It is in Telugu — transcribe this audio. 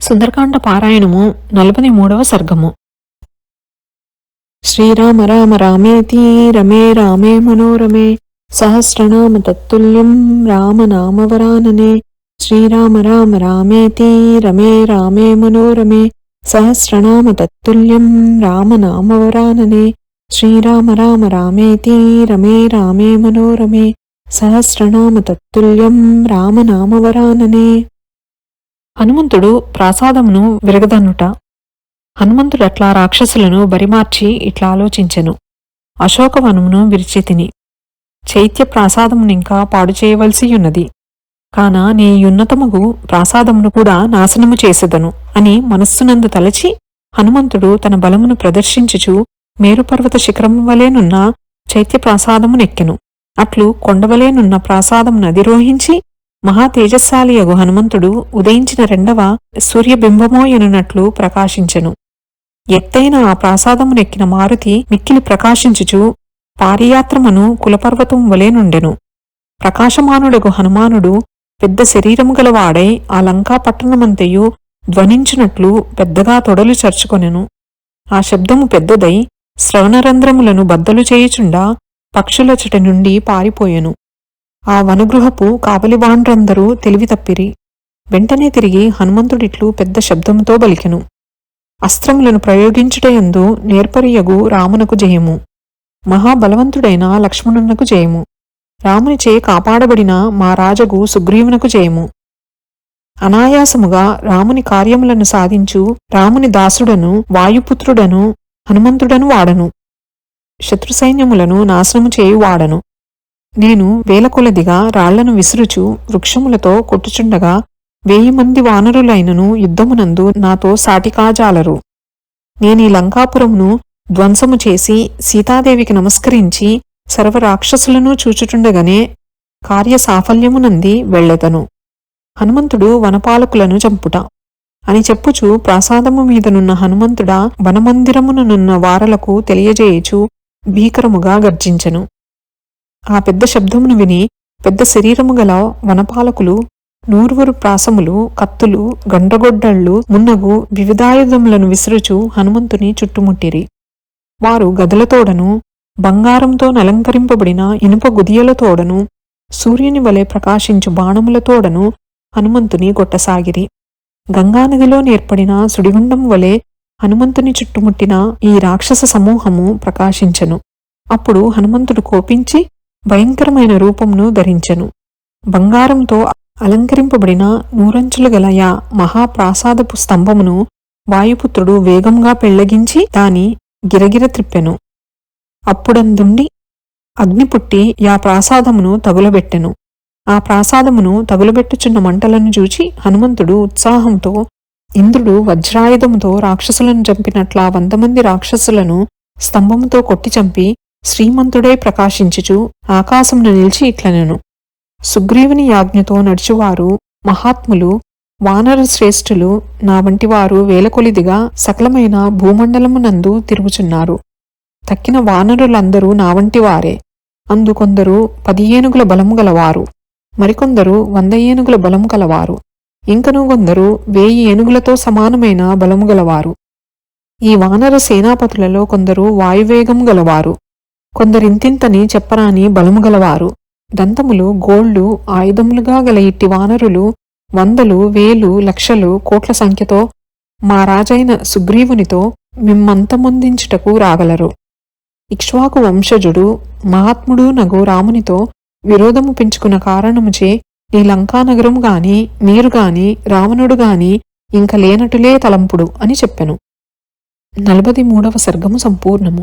సుందరకాండ పారాయణము నలభై మూడవ సర్గము. శ్రీరామ రామ రామేతి రమే రామే మనోరమే సహస్రనామ తత్తుల్యం రామనామవరాననే. శ్రీరామ రామ రామేతి రమే రామే మనోరమే సహస్రనామ తత్తుల్యం రామనామవరాననే. శ్రీరామ రామ రామేతి రమే రామే మనోరమే సహస్రనామ తత్తుల్యం రామనామవరాననే. హనుమంతుడు ప్రాసాదమును విరగదన్నుట. హనుమంతుడట్లా రాక్షసులను బరిమార్చి ఇట్లా ఆలోచించెను. అశోకవనమును విరిచితిని చైత్య ప్రాసాదమునింకా పాడు చేయవలసియున్నది. కాన నీ యున్నతముగు ప్రాసాదమును కూడా నాశనము చేసెదను అని మనస్సునందు తలచి హనుమంతుడు తన బలమును ప్రదర్శించుచు మేరుపర్వత శిఖరము వలెనున్న చైత్య ప్రాసాదమునెక్కెను. అట్లు కొండవలేనున్న ప్రాసాదమును అధిరోహించి మహా తేజస్శాలియగు హనుమంతుడు ఉదయించిన రెండవ సూర్యబింబమోయనున్నట్లు ప్రకాశించెను. ఎత్తైన ఆ ప్రాసాదమునెక్కిన మారుతి మిక్కిలి ప్రకాశించుచు పారియాత్రమను కులపర్వతం వలెనుండెను ప్రకాశమానుడగు హనుమానుడు పెద్ద శరీరము గలవాడై ఆ లంకా పట్టణమంతయు ధ్వనించినట్లు పెద్దగా తొడలు చర్చుకొనెను. ఆ శబ్దము పెద్దదై శ్రవణరంధ్రములను బద్దలు చేయుచుండా పక్షులచట నుండి పారిపోయెను. ఆ వనగృహపు కాపలివాండ్రందరూ తెలివి తప్పిరి. వెంటనే తిరిగి హనుమంతుడిట్లు పెద్ద శబ్దముతో బలికెను. అస్త్రములను ప్రయోగించుటయందు నేర్పరియగు రామునకు జయము. మహాబలవంతుడైన లక్ష్మణునకు జయము. రామునిచే కాపాడబడిన మా రాజగు సుగ్రీవునకు జయము. అనాయాసముగా రాముని కార్యములను సాధించు రాముని దాసుడను వాయుపుత్రుడను హనుమంతుడను వాడను. శత్రు సైన్యములను నాశనము చేయువాడను నేను వేలకొలదిగా రాళ్ళను విసురుచు వృక్షములతో కొట్టుచుండగా వేయి మంది వానరులైనను యుద్ధమునందు నాతో సాటికాజాలరు. నేనీ లంకాపురమును ధ్వంసము చేసి సీతాదేవికి నమస్కరించి సర్వరాక్షసులను చూచుచుండగానే కార్యసాఫల్యమునంది వెళ్ళెదను. హనుమంతుడు వనపాలకులను చంపుట. అని చెప్పుచు ప్రాసాదము మీదనున్న హనుమంతుడా వనమందిరముననున్న వారలకు తెలియజేయుచు భీకరముగా గర్జించెను. ఆ పెద్ద శబ్దమును విని పెద్ద శరీరము గల వనపాలకులు నూరువురు ప్రాసములు కత్తులు గండ్రగొడ్డళ్ళు మున్నగు వివిధాయుధములను విసురుచు హనుమంతుని చుట్టుముట్టిరి. వారు గదలతోడను బంగారంతో నలంకరింపబడిన ఇనుప గుదియలతోడను సూర్యుని వలె ప్రకాశించు బాణములతోడను హనుమంతుని కొట్టసాగిరి. గంగానదిలో నేర్పడిన సుడిగుండం వలె హనుమంతుని చుట్టుముట్టిన ఈ రాక్షస సమూహము ప్రకాశించెను. అప్పుడు హనుమంతుడు కోపించి భయంకరమైన రూపంను ధరించెను. బంగారంతో అలంకరింపబడిన నూరంచులు గల యా మహాప్రాసాదపు స్తంభమును వాయుపుత్రుడు వేగంగా పెళ్ళగించి దాని గిరగిర త్రిప్పెను. అప్పుడందుండి అగ్ని పుట్టి యా ప్రాసాదమును తగులబెట్టెను. ఆ ప్రాసాదమును తగులబెట్టుచున్న మంటలను చూచి హనుమంతుడు ఉత్సాహంతో ఇంద్రుడు వజ్రాయుధముతో రాక్షసులను చంపినట్లా వంద మంది రాక్షసులను స్తంభముతో కొట్టి చంపి శ్రీమంతుడై ప్రకాశించుచు ఆకాశమును నిలిచి ఇట్లనెను. సుగ్రీవుని యాజ్ఞతో నడుచువారు మహాత్ములు వానర శ్రేష్ఠులు నా వంటివారు వేలకొలిదిగా సకలమైన భూమండలమునందు తిరుగుచున్నారు. తక్కిన వానరులందరూ నా వంటివారే అందుకొందరు పది ఏనుగుల బలము గలవారు. మరికొందరు వంద ఏనుగుల బలము గలవారు. ఇంకను కొందరు వేయి ఏనుగులతో సమానమైన బలము గలవారు. ఈ వానర సేనాపతులలో కొందరు వాయువేగం గలవారు. కొందరింతింతని చెప్పరాని బలము గలవారు. దంతములు గోళ్ళు ఆయుధములుగా గల ఇట్టి వానరులు వందలు వేలు లక్షలు కోట్ల సంఖ్యతో మా రాజైన సుగ్రీవునితో మిమ్మంతమొందించుటకు రాగలరు. ఇక్ష్వాకు వంశజుడు మహాత్ముడు నగు రామునితో విరోధము పెంచుకున్న కారణముచే ఈ లంకానగరము గాని మీరు గాని రావణుడు గాని ఇంక లేనటులే తలంపుడు అని చెప్పెను. నలభది మూడవ సర్గము సంపూర్ణము.